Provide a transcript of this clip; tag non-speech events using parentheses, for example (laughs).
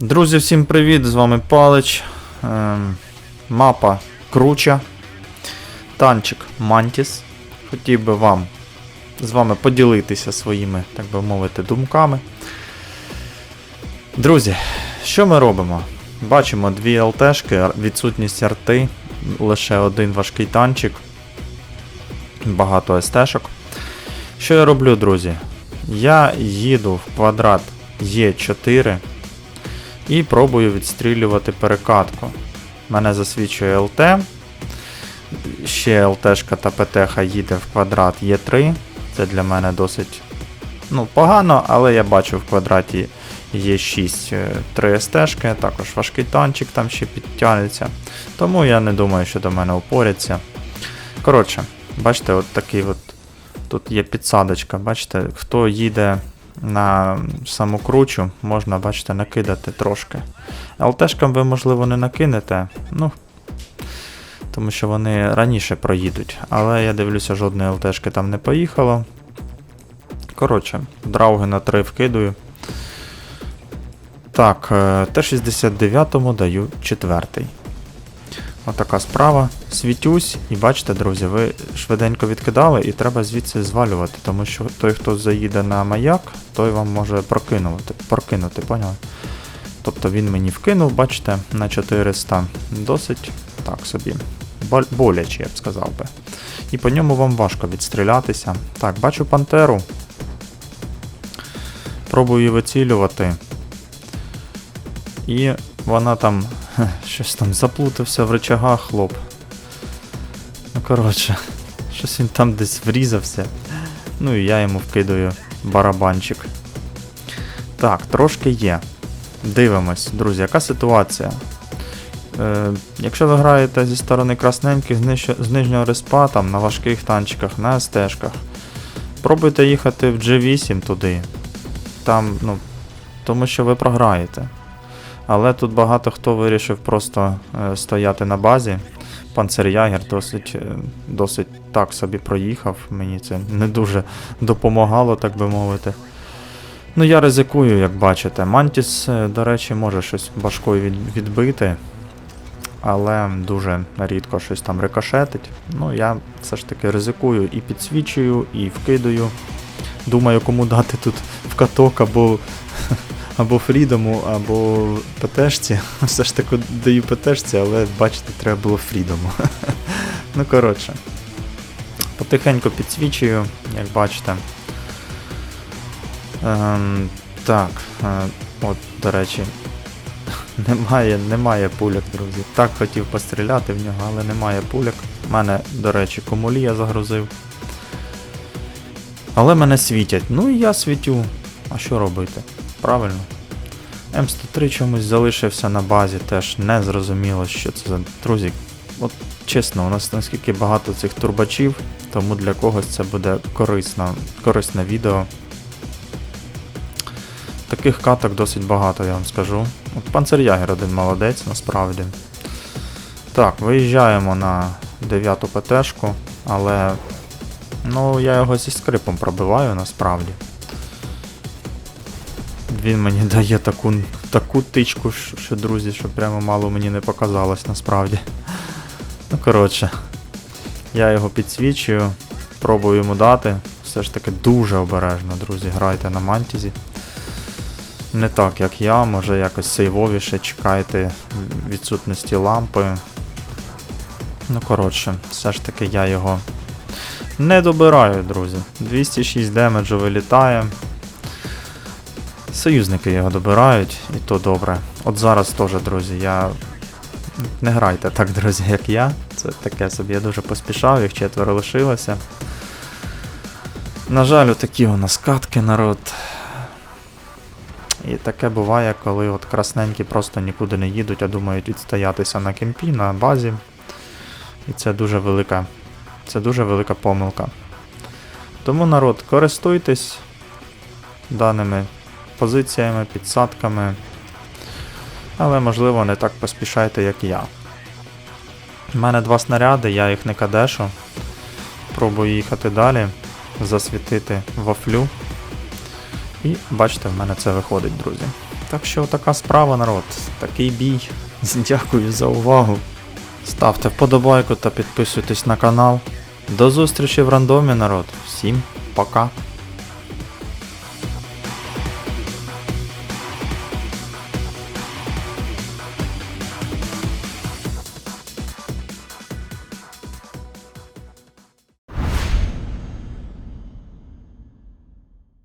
Друзі, всім привіт! З вами Палич. Ем, мапа Круча. Танчик Мантіс. Хотів би вам з вами поділитися своїми, так би мовити, думками. Друзі, що ми робимо? Бачимо дві ЛТшки, відсутність арти, лише один важкий танчик, багато СТшок. Що я роблю, друзі? Я їду в квадрат Е4 і пробую відстрілювати перекатку. Мене засвічує ЛТ. Ще ЛТшка та ПТХ їде в квадрат Е3. Це для мене досить ну, погано, але я бачу в квадраті є 6 3 СТшки, також важкий танчик там ще підтягнеться. Тому я не думаю, що до мене упоряться. Коротше, бачите, от такий от. Тут є підсадочка, бачите, хто їде на саму кручу, можна, бачите, накидати трошки. ЛТшкам ви, можливо, не накинете, ну, тому що вони раніше проїдуть. Але я дивлюся, жодної ЛТшки там не поїхало. Коротше, драуги на 3 вкидую. Так, е, Т-69 даю четвертий. Отака справа. Світюсь, і бачите, друзі, ви швиденько відкидали і треба звідси звалювати, тому що той, хто заїде на маяк, той вам може прокинути, прокинути, поняли? Тобто він мені вкинув, бачите, на 400. Досить так собі. Боляче, я б сказав би. І по ньому вам важко відстрілятися. Так, бачу пантеру. Пробую її вицілювати. І вона там (laughs) Щось там заплутався в рычагах, хлоп. Ну коротше, щось він там десь врізався. Ну і я йому вкидаю барабанчик. Так, трошки є. Дивимось, друзі, яка ситуація? Е, якщо ви граєте зі сторони красненьких з, нижнього респа, там, на важких танчиках, на СТшках, пробуйте їхати в G8 туди. Там, ну, тому що ви програєте. Але тут багато хто вирішив просто е, стояти на базі. Панцер'ягер досить, е, досить так собі проїхав. Мені це не дуже допомагало, так би мовити. Ну, я ризикую, як бачите. Мантіс, е, до речі, може щось башкою відбити, але дуже рідко щось там рикошетить. Ну, я все ж таки ризикую і підсвічую, і вкидаю. Думаю, кому дати тут в каток або або Фрідому, або ПТшці. (laughs) Все ж таки даю ПТшці, але бачите, треба було Фрідому. (laughs) ну, коротше. Потихеньку підсвічую, як бачите. Ем, так, е, от, до речі, (laughs) немає, немає пуляк, друзі. Так хотів постріляти в нього, але немає пуляк. У мене, до речі, комулі я загрузив. Але мене світять. Ну і я світю. А що робити? Правильно. М103 чомусь залишився на базі, теж не зрозуміло, що це за. Друзі, от чесно, у нас наскільки багато цих турбачів, тому для когось це буде корисно, корисне відео. Таких каток досить багато, я вам скажу. От Панцер'ягер один молодець, насправді. Так, виїжджаємо на 9 ПТшку, але. Ну, я його зі скрипом пробиваю насправді. Він мені дає таку, таку тичку, що, друзі, що прямо мало мені не показалось насправді. Ну, коротше, я його підсвічую, пробую йому дати. Все ж таки дуже обережно, друзі, грайте на мантізі. Не так, як я, може якось сейвовіше чекайте відсутності лампи. Ну, коротше, все ж таки я його не добираю, друзі. 206 демеджу вилітає. Союзники його добирають, і то добре. От зараз теж, друзі, я. Не грайте так, друзі, як я. Це таке собі, я дуже поспішав, їх четверо лишилося. На жаль, такі у нас катки, народ. І таке буває, коли от красненькі просто нікуди не їдуть, а думають відстоятися на кемпі, на базі. І це дуже велика. Це дуже велика помилка. Тому народ, користуйтесь даними позиціями, підсадками. Але, можливо, не так поспішайте, як я. У мене два снаряди, я їх не кадешу. Пробую їхати далі, засвітити вафлю. І бачите, в мене це виходить, друзі. Так що така справа, народ. Такий бій. (laughs) Дякую за увагу. Ставте вподобайку та підписуйтесь на канал. До зустрічі в рандомі, народ. Всім пока.